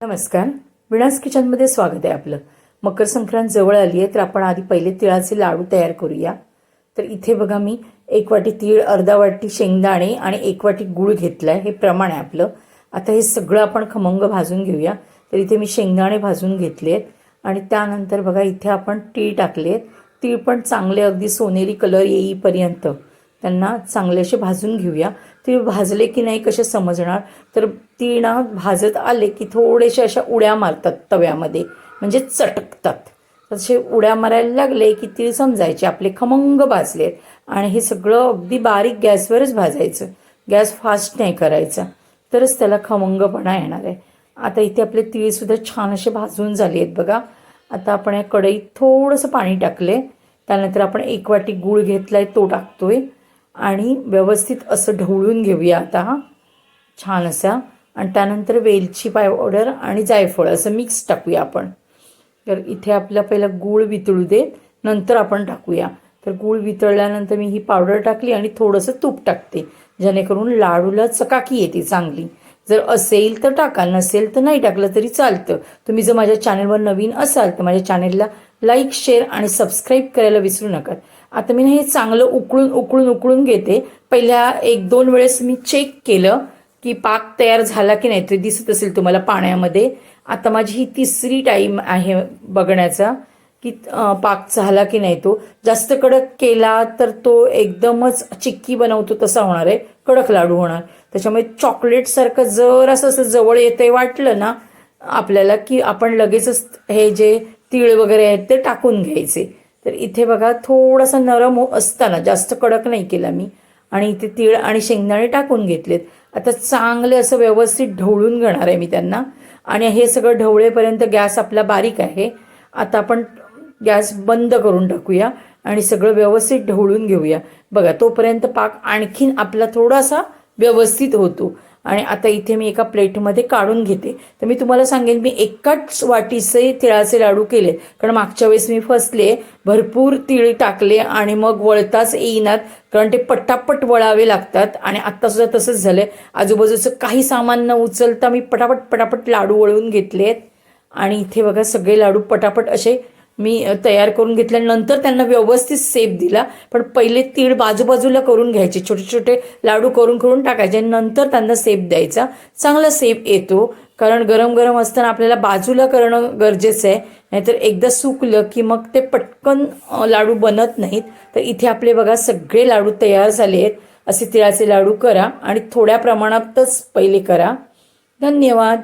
नमस्कार. विणास किचनमध्ये स्वागत आहे आपलं. मकर संक्रांत जवळ आली आहे तर आपण आधी पहिले तिळाचे लाडू तयार करूया. तर इथे बघा मी एक वाटी तीळ अर्धा वाटी शेंगदाणे आणि एक वाटी गूळ घेतला आहे हे प्रमाण आहे आपलं. आता हे सगळं आपण खमंग भाजून घेऊया. तर इथे मी शेंगदाणे भाजून घेतले आहेत. आणि त्यानंतर बघा इथे आपण तीळ टाकले आहेत. तीळ पण चांगले अगदी सोनेरी कलर येईपर्यंत. त्यांना चांगले असे भाजून घेऊया. ते भाजले की नाही कसे समजणार? तर ती ना भाजत आले की थोडेसे अशा उड्या मारतात तव्यामध्ये. म्हणजे चटकतात. तसे उड्या मारायला लागले की तीळ समजायचे. आपले खमंग भाजले. आणि हे सगळं अगदी बारीक गॅसवरच भाजायचं. गॅस फास्ट नाही करायचा. तरच त्याला खमंगपणा येणार आहे. आता इथे आपले तीळसुद्धा छान असे भाजून झाले आहेत बघा. आता आपण या कढईत थोडंसं पाणी टाकले त्यानंतर आपण एक वाटी गूळ घेतला आहे तो टाकतोय. आणि व्यवस्थित असं ढवळून घेऊया आता. हा छान असा. आणि त्यानंतर वेलची पावडर आणि जायफळ असं मिक्स टाकूया आपण. तर इथे आपला पहिला गूळ वितळू दे नंतर आपण टाकूया. तर गूळ वितळल्यानंतर मी ही पावडर टाकली आणि थोडंसं तूप टाकते जेणेकरून लाडूला चकाकी येते चांगली. जर असेल तर टाका नसेल तर नाही टाकलं तरी चालतं. तुम्ही जर माझ्या चॅनलवर नवीन असाल तर माझ्या चॅनलला लाईक शेअर आणि सबस्क्राईब करायला विसरू नका. आता मी ना हे चांगलं उकळून उकळून उकळून घेते. पहिल्या एक दोन वेळेस मी चेक केलं की पाक तयार झाला की नाही ते दिसत असेल तुम्हाला पाण्यामध्ये. आता माझी ही तिसरी टाईम आहे बघण्याचा की पाक झाला की नाही तो. जास्त कडक केला तर तो एकदमच चिक्की बनवतो तसा होणार आहे. कडक लाडू होणार. त्याच्यामुळे चॉकलेटसारखं जर असं असं जवळ येतंय वाटलं ना आपल्याला की आपण लगेचच हे जे तीळ वगैरे आहेत ते टाकून घ्यायचे. तर इथे बघा थोडासा नरम हो- असताना जास्त कडक नाही केला मी. आणि इथे तीळ आणि शेंगदाणे टाकून घेतलेत. आता चांगले असं व्यवस्थित ढवळून घेणार आहे मी त्यांना. आणि हे सगळं ढवळेपर्यंत गॅस आपला बारीक आहे. आता आपण गॅस बंद करून टाकूया आणि सगळं व्यवस्थित ढवळून घेऊया. बघा तोपर्यंत पाक आणखीन आपला थोडासा व्यवस्थित होतो. आणि आता इथे मी एका प्लेटमध्ये काढून घेते. तर मी तुम्हाला सांगेन मी एकाच वाटीचे तिळाचे लाडू केले. कारण मागच्या वेळेस मी फसले भरपूर तिळ टाकले आणि मग वळताच येईनात. कारण ते पटापट वळावे लागतात आणि आत्तासुद्धा तसंच तसंच आहे आजूबाजूचं काही सामान न उचलता मी पटापट पटापट लाडू वळवून घेतले आहेत आणि इथे बघा सगळे लाडू पटापट असे मी तयार करून घेतल्यानंतर त्यांना व्यवस्थित सेप दिला. पण पहिले तीळ बाजूबाजूला करून घ्यायचे. छोटे छोटे लाडू करून करून टाकायचे नंतर त्यांना सेप द्यायचा. चांगला सेप येतो. कारण गरम गरम असताना आपल्याला बाजूला करणं गरजेचं आहे. नाहीतर एकदा सुकलं की मग ते पटकन लाडू बनत नाहीत. तर इथे आपले बघा सगळे लाडू तयार झाले आहेत. असे तिळाचे लाडू करा आणि थोड्या प्रमाणातच पहिले करा. धन्यवाद.